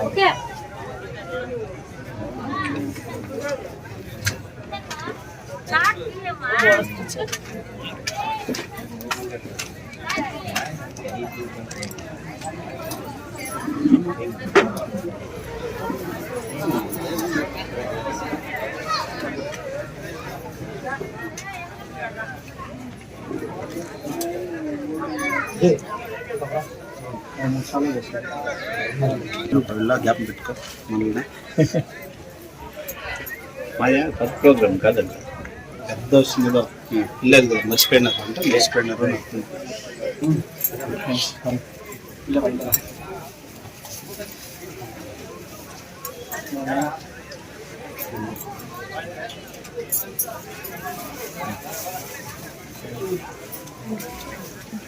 Oke. Thank you. ज्ञापन भेटकर म्हणून माझ्या ప్రోగ్రామ్ కాదండి పెద్ద వస్తుందో పిల్లలు మర్చిపోయినారు అంటే మర్చిపోయినారు Thank you.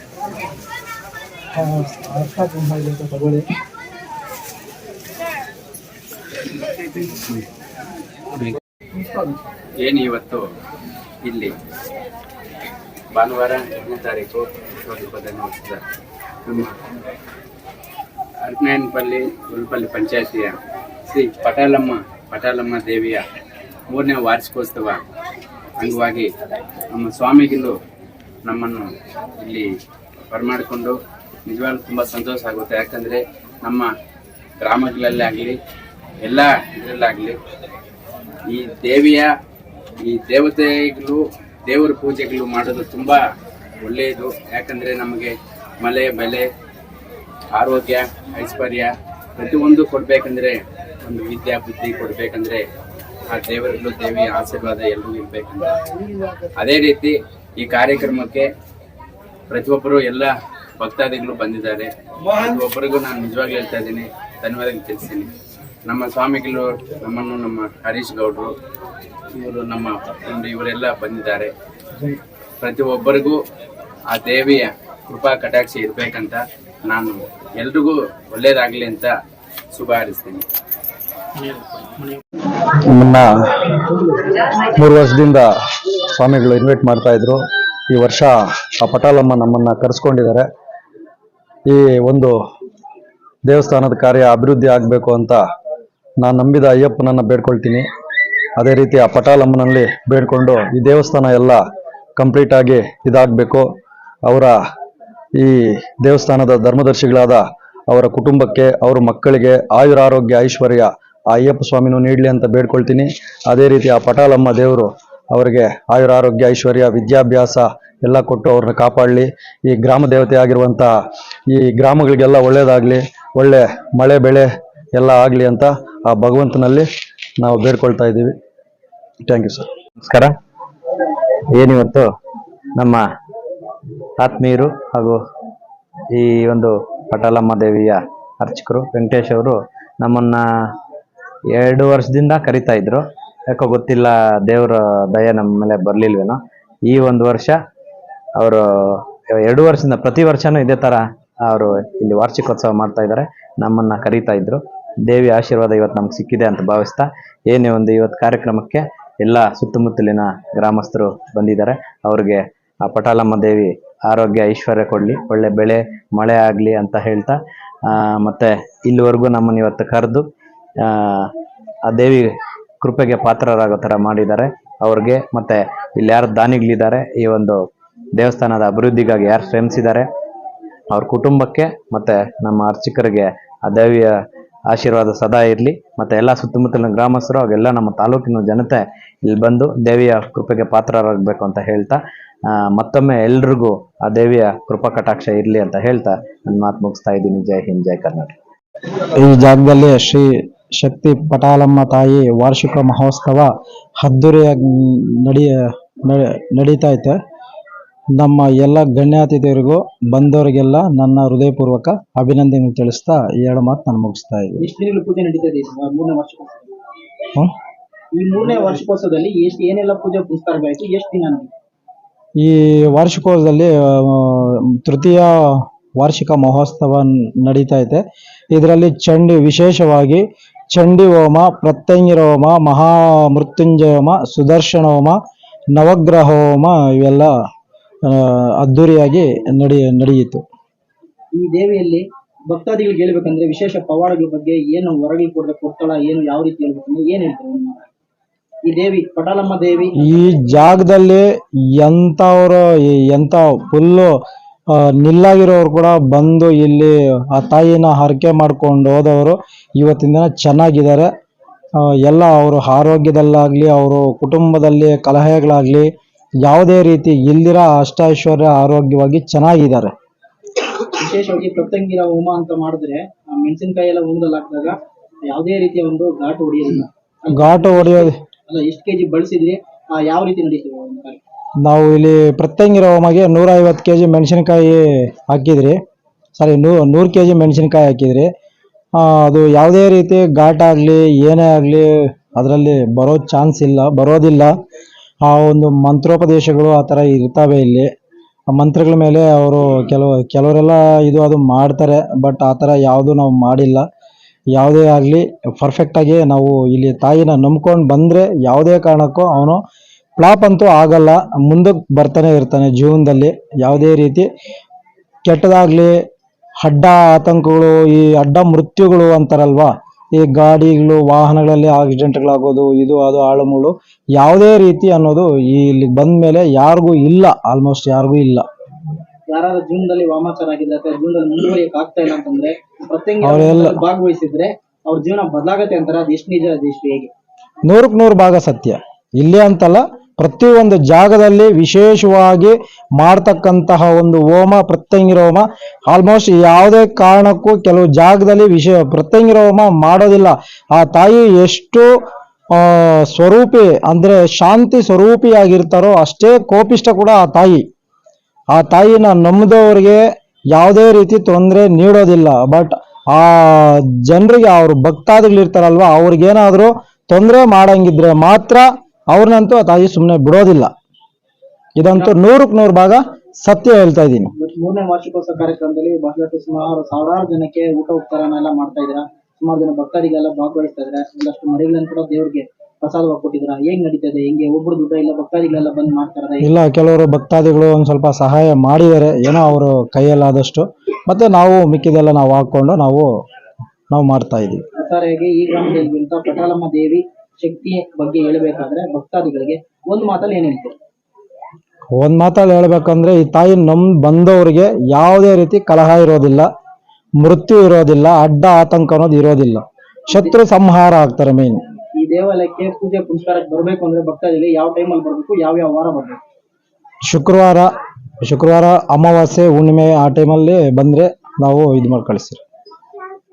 ಏನು ಇವತ್ತು ಇಲ್ಲಿ? ಭಾನುವಾರ ಎರಡನೇ ತಾರೀಕು ಇಪ್ಪತ್ತೈದು ನಮ್ಮ ಅರ್ಕನೇನಪಲ್ಲಿ ಉಲ್ಪಲ್ಲಿ ಪಂಚಾಯತಿಯ ಶ್ರೀ ಪಟಾಲಮ್ಮ ಪಟಾಲಮ್ಮ ದೇವಿಯ ಮೂರನೇ ವಾರ್ಷಿಕೋತ್ಸವ ಅಂಗವಾಗಿ ನಮ್ಮ ಸ್ವಾಮಿಗಿಂದು ನಮ್ಮನ್ನು ಇಲ್ಲಿ ಬರಮಾಡಿಕೊಂಡು ನಿಜವಾಗ್ಲೂ ತುಂಬ ಸಂತೋಷ ಆಗುತ್ತೆ. ಯಾಕಂದರೆ ನಮ್ಮ ಗ್ರಾಮಗಳಲ್ಲೇ ಆಗಲಿ, ಎಲ್ಲ ಇದರಲ್ಲಾಗಲಿ ಈ ದೇವಿಯ, ಈ ದೇವತೆಗಳು, ದೇವರ ಪೂಜೆಗಳು ಮಾಡೋದು ತುಂಬ ಒಳ್ಳೆಯದು. ಯಾಕಂದರೆ ನಮಗೆ ಮಳೆ ಬೆಲೆ, ಆರೋಗ್ಯ, ಐಶ್ವರ್ಯ ಪ್ರತಿಯೊಂದು ಕೊಡಬೇಕಂದ್ರೆ, ಒಂದು ವಿದ್ಯಾ, ಬುದ್ಧಿ ಕೊಡಬೇಕಂದ್ರೆ ಆ ದೇವರುಗಳು ದೇವಿಯ ಆಶೀರ್ವಾದ ಎಲ್ಲರೂ ಇರಬೇಕಂದ್ರೆ. ಅದೇ ರೀತಿ ಈ ಕಾರ್ಯಕ್ರಮಕ್ಕೆ ಪ್ರತಿಯೊಬ್ಬರು ಎಲ್ಲ ಭಕ್ತಾದಿಗಳು ಬಂದಿದ್ದಾರೆ. ಒಬ್ಬರಿಗೂ ನಾನು ನಿಜವಾಗ್ಲೂ ಹೇಳ್ತಾ ಇದ್ದೀನಿ ಧನ್ಯವಾದಗಳು ತಿಳಿಸ್ತೀನಿ. ನಮ್ಮ ಸ್ವಾಮಿಗಳು ನಮ್ಮನ್ನು ನಮ್ಮ ಹರೀಶ್ ಗೌಡ್ರು ಇವರು ನಮ್ಮ ಇವರೆಲ್ಲ ಬಂದಿದ್ದಾರೆ. ಪ್ರತಿಯೊಬ್ಬರಿಗೂ ಆ ದೇವಿಯ ಕೃಪಾ ಕಟಾಕ್ಷ ಇರಬೇಕಂತ ನಾನು ಎಲ್ರಿಗೂ ಒಳ್ಳೇದಾಗ್ಲಿ ಅಂತ ಶುಭ ಹಾರಿಸ್ತೀನಿ. ನಮ್ಮನ್ನ ಮೂರು ವರ್ಷದಿಂದ ಸ್ವಾಮಿಗಳು ಇನ್ವೈಟ್ ಮಾಡ್ತಾ ಇದ್ರು. ಈ ವರ್ಷ ಆ ಪಟಾಲಮ್ಮ ನಮ್ಮನ್ನ ಕರೆಸ್ಕೊಂಡಿದ್ದಾರೆ. ಈ ಒಂದು ದೇವಸ್ಥಾನದ ಕಾರ್ಯ ಅಭಿವೃದ್ಧಿ ಆಗಬೇಕು ಅಂತ ನಾನು ನಂಬಿದ ಅಯ್ಯಪ್ಪನನ್ನು ಬೇಡ್ಕೊಳ್ತೀನಿ. ಅದೇ ರೀತಿ ಆ ಪಟಾಲಮ್ಮನಲ್ಲಿ ಬೇಡ್ಕೊಂಡು ಈ ದೇವಸ್ಥಾನ ಎಲ್ಲ ಕಂಪ್ಲೀಟ್ ಆಗಿ ಇದಾಗಬೇಕು. ಅವರ ಈ ದೇವಸ್ಥಾನದ ಧರ್ಮದರ್ಶಿಗಳಾದ ಅವರ ಕುಟುಂಬಕ್ಕೆ, ಅವರ ಮಕ್ಕಳಿಗೆ ಆಯುರಾರೋಗ್ಯ ಐಶ್ವರ್ಯ ಆ ಅಯ್ಯಪ್ಪ ಸ್ವಾಮಿನೂ ನೀಡಲಿ ಅಂತ ಬೇಡ್ಕೊಳ್ತೀನಿ. ಅದೇ ರೀತಿ ಆ ಪಟಾಲಮ್ಮ ದೇವರು ಅವರಿಗೆ ಆಯುರಾರೋಗ್ಯ, ಐಶ್ವರ್ಯ, ವಿದ್ಯಾಭ್ಯಾಸ ಎಲ್ಲ ಕೊಟ್ಟು ಅವ್ರನ್ನ ಕಾಪಾಡಲಿ. ಈ ಗ್ರಾಮ ದೇವತೆ ಆಗಿರುವಂಥ ಈ ಗ್ರಾಮಗಳಿಗೆಲ್ಲ ಒಳ್ಳೆಯದಾಗಲಿ ಒಳ್ಳೆ ಮಳೆ, ಬೆಳೆ ಎಲ್ಲ ಆಗಲಿ ಅಂತ ಆ ಭಗವಂತನಲ್ಲಿ ನಾವು ಬೇಡ್ಕೊಳ್ತಾ ಇದ್ದೀವಿ. ಥ್ಯಾಂಕ್ ಯು ಸರ್ ನಮಸ್ಕಾರ. ಏನಿವತ್ತು ನಮ್ಮ ಆತ್ಮೀಯರು ಹಾಗೂ ಈ ಒಂದು ಪಟಾಲಮ್ಮ ದೇವಿಯ ಅರ್ಚಕರು ವೆಂಕಟೇಶ್ ಅವರು ನಮ್ಮನ್ನು ಎರಡು ವರ್ಷದಿಂದ ಕರಿತಾ ಇದ್ರು. ಯಾಕೋ ಗೊತ್ತಿಲ್ಲ, ದೇವರ ದಯ ನಮ್ಮ ಮೇಲೆ ಬರ್ಲಿಲ್ವೇನೋ? ಈ ಒಂದು ವರ್ಷ ಅವರು, ಎರಡು ವರ್ಷದಿಂದ ಪ್ರತಿ ವರ್ಷನೂ ಇದೇ ತರ ಅವರು ಇಲ್ಲಿ ವಾರ್ಷಿಕೋತ್ಸವ ಮಾಡ್ತಾ ಇದ್ದಾರೆ. ನಮ್ಮನ್ನ ಕರೀತಾ ಇದ್ರು. ದೇವಿ ಆಶೀರ್ವಾದ ಇವತ್ತು ನಮ್ಗೆ ಸಿಕ್ಕಿದೆ ಅಂತ ಭಾವಿಸ್ತಾ, ಏನೇ ಒಂದು ಇವತ್ತು ಕಾರ್ಯಕ್ರಮಕ್ಕೆ ಎಲ್ಲ ಸುತ್ತಮುತ್ತಲಿನ ಗ್ರಾಮಸ್ಥರು ಬಂದಿದ್ದಾರೆ. ಅವ್ರಿಗೆ ಆ ಪಟಾಲಮ್ಮ ದೇವಿ ಆರೋಗ್ಯ, ಐಶ್ವರ್ಯ ಕೊಡಲಿ, ಒಳ್ಳೆ ಬೆಳೆ, ಮಳೆ ಆಗಲಿ ಅಂತ ಹೇಳ್ತಾ ಮತ್ತೆ ಇಲ್ಲಿವರೆಗೂ ನಮ್ಮನ್ನು ಇವತ್ತು ಕರೆದು ಆ ದೇವಿ ಕೃಪೆಗೆ ಪಾತ್ರರಾಗೋ ಥರ ಮಾಡಿದ್ದಾರೆ. ಅವ್ರಿಗೆ ಮತ್ತೆ ಇಲ್ಲಿ ಯಾರು ದಾನಿಗಳಿದ್ದಾರೆ, ಈ ಒಂದು ದೇವಸ್ಥಾನದ ಅಭಿವೃದ್ಧಿಗಾಗಿ ಯಾರು ಶ್ರಮಿಸಿದ್ದಾರೆ, ಅವ್ರ ಕುಟುಂಬಕ್ಕೆ ಮತ್ತೆ ನಮ್ಮ ಅರ್ಚಕರಿಗೆ ಆ ದೇವಿಯ ಆಶೀರ್ವಾದ ಸದಾ ಇರಲಿ. ಮತ್ತೆ ಎಲ್ಲ ಸುತ್ತಮುತ್ತಲಿನ ಗ್ರಾಮಸ್ಥರು ಹಾಗೆಲ್ಲ ನಮ್ಮ ತಾಲೂಕಿನ ಜನತೆ ಇಲ್ಲಿ ಬಂದು ದೇವಿಯ ಕೃಪೆಗೆ ಪಾತ್ರರಾಗಬೇಕು ಅಂತ ಹೇಳ್ತಾ ಮತ್ತೊಮ್ಮೆ ಎಲ್ರಿಗೂ ಆ ದೇವಿಯ ಕೃಪಾ ಕಟಾಕ್ಷ ಇರಲಿ ಅಂತ ಹೇಳ್ತಾ ನನ್ನ ಮಾತು ಮುಗಿಸ್ತಾ ಇದ್ದೀನಿ. ಜೈ ಹಿಂದ್, ಜೈ ಕರ್ನಾಟಕ. ಈ ಜಾಗದಲ್ಲಿ ಶ್ರೀ ಶಕ್ತಿ ಪಟಾಲಮ್ಮ ತಾಯಿ ವಾರ್ಷಿಕ ಮಹೋತ್ಸವ ಅದ್ದೂರಿಯಾಗಿ ನಡೆಯ ನಡೆ- ನಡೀತಾ ಐತೆ ನಮ್ಮ ಎಲ್ಲ ಗಣ್ಯಾತಿಥಿಯರಿಗೂ ಬಂದವರಿಗೆಲ್ಲ ನನ್ನ ಹೃದಯಪೂರ್ವಕ ಅಭಿನಂದನೆ ತಿಳಿಸ್ತಾ ಎರಡು ಮಾತು ನಾನು ಮುಗಿಸ್ತಾ ಇದ್ದೀನಿ ಎಷ್ಟು ದಿನಗಳು ಪೂಜೆ ನಡೀತಾ ಇದೆ ಈ ಮೂರನೇ ವಾರ್ಷಿಕೋತ್ಸವ ಹ್ಮ್? ಈ ಮೂರನೇ ವಾರ್ಷಿಕೋತ್ಸವದಲ್ಲಿ ಎಷ್ಟು ಏನೆಲ್ಲ ಪೂಜೆ ಪುನಸ್ಕಾರಗಳಾಯ್ತು ಎಷ್ಟು ದಿನ ನಡೀತು? ಈ ವಾರ್ಷಿಕೋತ್ಸವದಲ್ಲಿ ಆ, ತೃತೀಯ ವಾರ್ಷಿಕ ಮಹೋತ್ಸವ ನಡೀತಾ ಇದೆ ಇದರಲ್ಲಿ ಚಂಡಿ ವಿಶೇಷವಾಗಿ ಚಂಡಿ ಹೋಮ ಪ್ರತ್ಯಂಗಿರ ಹೋಮ ಮಹಾಮೃತ್ಯುಂಜಯ ಹೋಮ ಸುದರ್ಶನ ಹೋಮ ನವಗ್ರಹ ಹೋಮ ಇವೆಲ್ಲ ಅದ್ಧೂರಿಯಾಗಿ ನಡಿ ನಡೆಯಿತು. ಈ ದೇವಿಯಲ್ಲಿ ಭಕ್ತಾದಿಗಳು ಹೇಳ್ಬೇಕಂದ್ರೆ ವಿಶೇಷ ಪವಾಡಗಳ ಬಗ್ಗೆ ಏನು ಹೊರಗೆ ಕೊಡ್ಬೇಕು ಕೊಡ್ತಾಳ ಏನು ಯಾವ ರೀತಿ ಹೇಳ್ಬೇಕಂದ್ರೆ ಏನ್ ಹೇಳ್ತಾರೆ ನಿಮ್ಮ ಈ ದೇವಿ ಪಟಾಲಮ್ಮ ದೇವಿ. ಈ ಜಾಗದಲ್ಲಿ ಎಂಥವ್ರು ಎಂಥ ಫುಲ್ಲು ನಿಲ್ಲಾಗಿರೋರು ಕೂಡ ಬಂದು ಇಲ್ಲಿ ಆ ತಾಯಿನ ಹರಕೆ ಮಾಡ್ಕೊಂಡು ಹೋದವರು ಇವತ್ತಿನ ದಿನ ಚೆನ್ನಾಗಿದ್ದಾರೆ. ಎಲ್ಲ ಅವರು ಆರೋಗ್ಯದಲ್ಲಾಗಲಿ ಅವರು ಕುಟುಂಬದಲ್ಲಿ ಕಲಹಗಳಾಗಲಿ ಯಾವುದೇ ರೀತಿ ಇಲ್ದಿರ ಅಷ್ಟೈಶ್ವರ್ಯ ಆರೋಗ್ಯವಾಗಿ ಚೆನ್ನಾಗಿದ್ದಾರೆ. ವಿಶೇಷವಾಗಿ ಪ್ರತ್ಯಂಗಿರ ಹೋಮ ಅಂತ ಮಾಡಿದ್ರೆ ಮೆಣಸಿನಕಾಯಿ ಎಲ್ಲ ಹೋಮದಲ್ಲಿ ಹಾಕಿದಾಗ ಯಾವುದೇ ರೀತಿಯ ಒಂದು ಘಾಟು ಹೊಡೆಯೋದಿಲ್ಲ. ಘಾಟು ಹೊಡೆಯೋದು ಅಲ್ಲ ಎಷ್ಟು ಕೆಜಿ ಬಳಸಿದ್ರಿ ಯಾವ ರೀತಿ ನಡೀತದೆ ಕಾರ್ಯ? ನಾವು ಇಲ್ಲಿ ಪ್ರತ್ಯಂಗಿರ ನೂರ ಐವತ್ತು ಕೆ ಜಿ ಮೆಣಸಿನ್ಕಾಯಿ ಹಾಕಿದ್ರಿ. ಸಾರಿ ನೂ, ನೂರು ಕೆ ಜಿ ಮೆಣಸಿನ್ಕಾಯಿ ಹಾಕಿದ್ರಿ. ಅದು ಯಾವುದೇ ರೀತಿ ಘಾಟ್ ಆಗಲಿ, ಏನೇ ಆಗಲಿ, ಅದರಲ್ಲಿ ಬರೋ ಚಾನ್ಸ್ ಇಲ್ಲ, ಬರೋದಿಲ್ಲ. ಆ ಒಂದು ಮಂತ್ರೋಪದೇಶಗಳು ಆ ಥರ ಇರ್ತವೆ ಇಲ್ಲಿ. ಆ ಮಂತ್ರಗಳ ಮೇಲೆ ಅವರು ಕೆಲವು, ಕೆಲವರೆಲ್ಲ ಇದು ಅದು ಮಾಡ್ತಾರೆ, ಬಟ್ ಆ ಥರ ಯಾವುದು ನಾವು ಮಾಡಿಲ್ಲ. ಯಾವುದೇ ಆಗಲಿ ಪರ್ಫೆಕ್ಟಾಗಿ ನಾವು ಇಲ್ಲಿ ತಾಯಿನ ನಂಬ್ಕೊಂಡು ಬಂದರೆ ಯಾವುದೇ ಕಾರಣಕ್ಕೂ ಅವನು ಫ್ಲಾಪ್ ಅಂತೂ ಆಗಲ್ಲ ಮುಂದಕ್ಕೆ ಬರ್ತಾನೆ ಇರ್ತಾನೆ ಜೀವನದಲ್ಲಿ ಯಾವುದೇ ರೀತಿ. ಕೆಟ್ಟದಾಗ್ಲಿ ಅಡ್ಡ ಆತಂಕಗಳು ಈ ಅಡ್ಡ ಮೃತ್ಯುಗಳು ಅಂತಾರಲ್ವಾ? ಈ ಗಾಡಿಗಳು ವಾಹನಗಳಲ್ಲಿ ಆಕ್ಸಿಡೆಂಟ್ಗಳಾಗೋದು ಇದು ಅದು ಆಳುಮೂಳು ಯಾವುದೇ ರೀತಿ ಅನ್ನೋದು ಈ ಇಲ್ಲಿ ಬಂದ ಮೇಲೆ ಯಾರಿಗೂ ಇಲ್ಲ ಆಲ್ಮೋಸ್ಟ್ ಯಾರಿಗೂ ಇಲ್ಲ. ಯಾರಾದ್ರೂ ಜೀವನದಲ್ಲಿ ವಾಮಾಚಾರ ಆಗಿದೆ ಅಥವಾ ಜೀವನದಲ್ಲಿ ಮುಂದುವರಿಯಕ್ ಆಗ್ತಾ ಇಲ್ಲ ಅಂತಂದ್ರೆ ಪ್ರತ್ಯಂಗಿರ ಅವ್ರೆಲ್ಲ- ಹೋಮದಲ್ಲಿ ಭಾಗವಹಿಸಿದ್ರೆ ಅವ್ರ ಜೀವನ ಬದಲಾಗತ್ತೆ ಅಂತಾರೆ ಅದು ಎಷ್ಟು ನಿಜ ಅದು ಎಷ್ಟು ಹೇಗೆ? ನೂರಕ್ಕೆ ನೂರು ಭಾಗ ಸತ್ಯ. ಇಲ್ಲೇ ಅಂತಲ್ಲ ಪ್ರತಿಯೊಂದು ಜಾಗದಲ್ಲಿ ವಿಶೇಷವಾಗಿ ಮಾಡ್ತಕ್ಕಂತಹ ಒಂದು ಹೋಮ ಪ್ರತ್ಯಂಗಿರ ಹೋಮ. ಆಲ್ಮೋಸ್ಟ್ ಯಾವುದೇ ಕಾರಣಕ್ಕೂ ಕೆಲವು ಜಾಗದಲ್ಲಿ ವಿಶೇ ಪ್ರತ್ಯಂಗಿರ ಹೋಮ ಮಾಡೋದಿಲ್ಲ. ಆ ತಾಯಿ ಎಷ್ಟು ಸ್ವರೂಪಿ, ಅಂದ್ರೆ ಶಾಂತಿ ಸ್ವರೂಪಿಯಾಗಿರ್ತಾರೋ ಅಷ್ಟೇ ಕೋಪಿಷ್ಟ ಕೂಡ ಆ ತಾಯಿ. ಆ ತಾಯಿನ ನಮ್ಮದವರಿಗೆ ಯಾವುದೇ ರೀತಿ ತೊಂದರೆ ನೀಡೋದಿಲ್ಲ. ಬಟ್ ಆ ಜನರಿಗೆ ಅವರು ಭಕ್ತಾದಿಗಳಿರ್ತಾರಲ್ವ, ಅವ್ರಿಗೇನಾದರೂ ತೊಂದರೆ ಮಾಡಂಗಿದ್ರೆ ಮಾತ್ರ ಅವ್ರನ್ನಂತೂ ಆ ತಾಯಿ ಸುಮ್ಮನೆ ಬಿಡೋದಿಲ್ಲ. ಇದಂತೂ ನೂರಕ್ಕೆ ನೂರು ಭಾಗ ಸತ್ಯ ಹೇಳ್ತಾ ಇದ್ದೀನಿ. ಮೂರನೇ ವಾರ್ಷಿಕೋತ್ಸವ ಕಾರ್ಯಕ್ರಮದಲ್ಲಿ ಬಹಳಷ್ಟು ಸುಮಾರು ಸಾವಿರಾರು ಜನಕ್ಕೆ ಊಟ ಉಪಚಾರನ ಎಲ್ಲ ಮಾಡ್ತಾ ಇದ್ದೀರಾ? ಸುಮಾರು ಜನ ಭಕ್ತರಿಗೆಲ್ಲ ಭಾಗವಹಿಸ್ತಾ ಇದ್ದಾರೆ? ಒಂದಷ್ಟು ಮರಿಗಳನ್ನು ಕೂಡ ದೇವ್ರಿಗೆ ಪ್ರಸಾದವಾಗಿ ಕೊಟ್ಟಿದ್ದೀರಾ? ಹೇಗ್ ಇದೆ? ಹೆಂಗೆ? ಒಬ್ರು ದುಡ್ಡ ಇಲ್ಲ ಭಕ್ತಾದಿಗಳೆಲ್ಲ ಬಂದ್ ಮಾಡ್ತಾರೆ ಇಲ್ಲ ಕೆಲವರು ಭಕ್ತಾದಿಗಳು ಒಂದ್ ಸ್ವಲ್ಪ ಸಹಾಯ ಮಾಡಿದ್ದಾರೆ. ಏನೋ ಅವರು ಕೈಯಲ್ಲಾದಷ್ಟು ಮತ್ತೆ ನಾವು ಮಿಕ್ಕಿದೆಲ್ಲ ನಾವು ಹಾಕೊಂಡು ನಾವು ನಾವು ಮಾಡ್ತಾ ಇದ್ದೀವಿ. ಒಟ್ಟಾರೆಯಾಗಿ ಈ ಗ್ರಾಮದಲ್ಲಿ ಪಟಾಲಮ್ಮ ದೇವಿ ಶಕ್ತಿ ಬಗ್ಗೆ ಹೇಳಬೇಕಾದ್ರೆ ಭಕ್ತಾದಿಗಳಿಗೆ ಒಂದು ಮಾತಲ್ಲಿ ಏನ್ ಹೇಳ್ತೀರಿ? ಒಂದ್ ಮಾತಲ್ಲಿ ಹೇಳ್ಬೇಕಂದ್ರೆ ಈ ತಾಯಿ ನಮ್ ಬಂದವರಿಗೆ ಯಾವುದೇ ರೀತಿ ಕಲಹ ಇರೋದಿಲ್ಲ ಮೃತ್ಯು ಇರೋದಿಲ್ಲ ಅಡ್ಡ ಆತಂಕ ಅನ್ನೋದು ಇರೋದಿಲ್ಲ. ಶತ್ರು ಸಂಹಾರ ಆಗ್ತಾರೆ ಮೇನ್ ಈ ದೇವಾಲಯಕ್ಕೆ ಪೂಜೆ ಪುನಸ್ಕಾರಕ್ಕೆ ಬರಬೇಕು ಅಂದ್ರೆ ಭಕ್ತಾದಿಗಳಿಗೆ ಯಾವ ಟೈಮಲ್ಲಿ ಬರಬೇಕು ಯಾವ ಯಾವ ವಾರ ಬರಬೇಕು? ಶುಕ್ರವಾರ ಶುಕ್ರವಾರ ಅಮಾವಾಸ್ಯೆ ಹುಣ್ಣಿಮೆ ಆ ಟೈಮಲ್ಲಿ ಬಂದ್ರೆ ನಾವು ಇದು ಮಾಡಿ ಕಳಿಸ್ತೀವಿ.